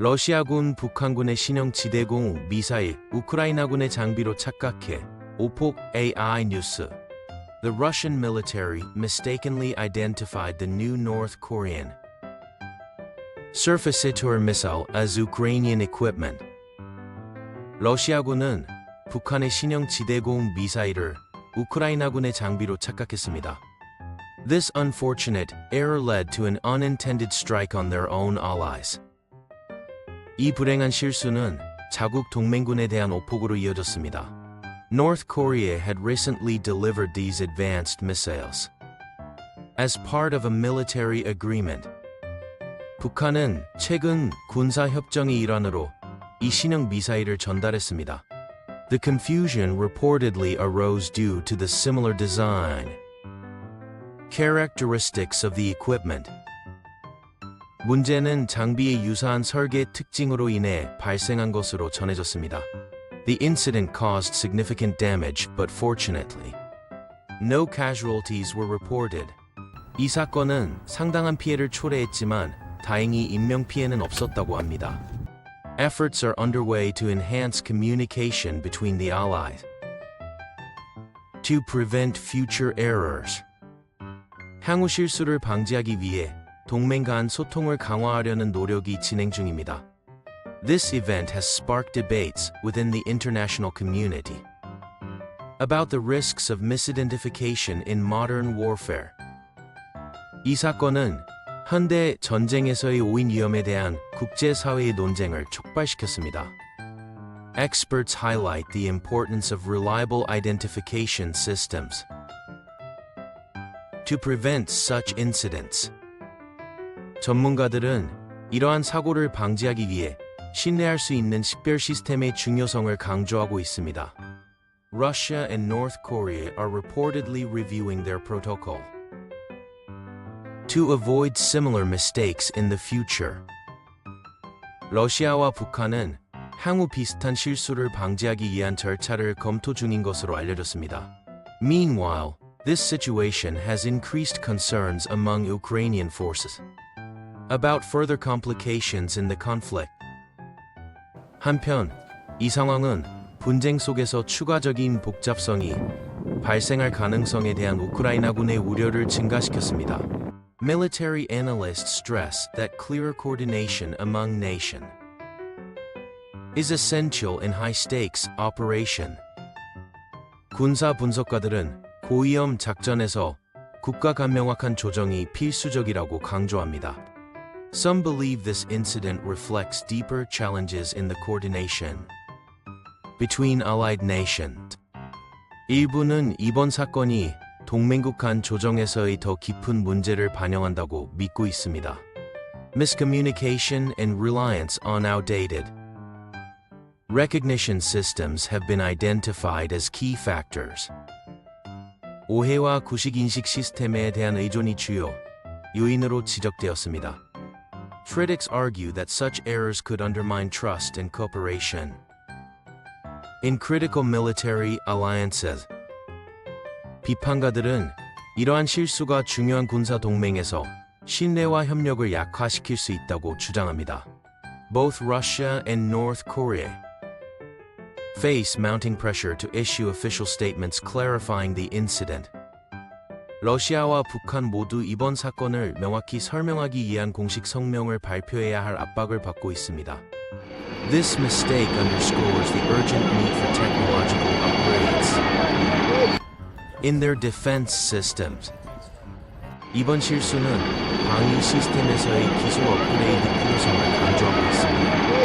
러시아군 북한군의 신형 지대공 미사일 우크라이나군의 장비로 착각해 오폭 AI 뉴스 The Russian military mistakenly identified the new North Korean surface-to-air missile as Ukrainian equipment. 러시아군은 북한의 신형 지대공 미사일을 우크라이나군의 장비로 착각했습니다. This unfortunate error led to an unintended strike on their own allies. 이 불행한 실수는 자국 동맹군에 대한 오폭으로 이어졌습니다. North Korea had recently delivered these advanced missiles. As part of a military agreement, 북한은 최근 군사 협정의 일환으로 이 신형 미사일을 전달했습니다. The confusion reportedly arose due to the similar design characteristics of the equipment. 문제는 장비의 유사한 설계 특징으로 인해 발생한 것으로 전해졌습니다. The incident caused significant damage, but fortunately, no casualties were reported. 이 사건은 상당한 피해를 초래했지만 다행히 인명 피해는 없었다고 합니다. Efforts are underway to enhance communication between the allies to prevent future errors. 향후 실수를 방지하기 위해 동맹 간 소통을 강화하려는 노력이 진행 중입니다. This event has sparked debates within the international community about the risks of misidentification in modern warfare. 이 사건은 현대 전쟁에서의 오인 위험에 대한 국제사회의 논쟁을 촉발시켰습니다. Experts highlight the importance of reliable identification systems to prevent such incidents. 전문가들은 이러한 사고를 방지하기 위해 신뢰할 수 있는 식별 시스템의 중요성을 강조하고 있습니다. Russia and North Korea are reportedly reviewing their protocol to avoid similar mistakes in the future. 러시아와 북한은 향후 비슷한 실수를 방지하기 위한 절차를 검토 중인 것으로 알려졌습니다. Meanwhile, this situation has increased concerns among Ukrainian forces About further complications in the conflict. 한편, 이 상황은 분쟁 속에서 추가적인 복잡성이 발생할 가능성에 대한 우크라이나군의 우려를 증가시켰습니다. Military analysts stress that clearer coordination among nation is essential in high-stakes operation. 군사 분석가들은 고위험 작전에서 국가 간 명확한 조정이 필수적이라고 강조합니다. Some believe this incident reflects deeper challenges in the coordination between allied nations. 일부는 이번 사건이 동맹국 간 조정에서의 더 깊은 문제를 반영한다고 믿고 있습니다. Miscommunication and reliance on outdated recognition systems have been identified as key factors. 오해와 구식 인식 시스템에 대한 의존이 주요 요인으로 지적되었습니다. Critics argue that such errors could undermine trust and cooperation. In critical military alliances, 비판가들은 이러한 실수가 중요한 군사 동맹에서 신뢰와 협력을 약화시킬 수 있다고 주장합니다. Both Russia and North Korea face mounting pressure to issue official statements clarifying the incident. 러시아와 북한 모두 이번 사건을 명확히 설명하기 위한 공식 성명을 발표해야 할 압박을 받고 있습니다. This mistake underscores the urgent need for technological upgrades in their defense systems. 이번 실수는 방위 시스템에서의 기술 업그레이드 필요성을 강조하고 있습니다.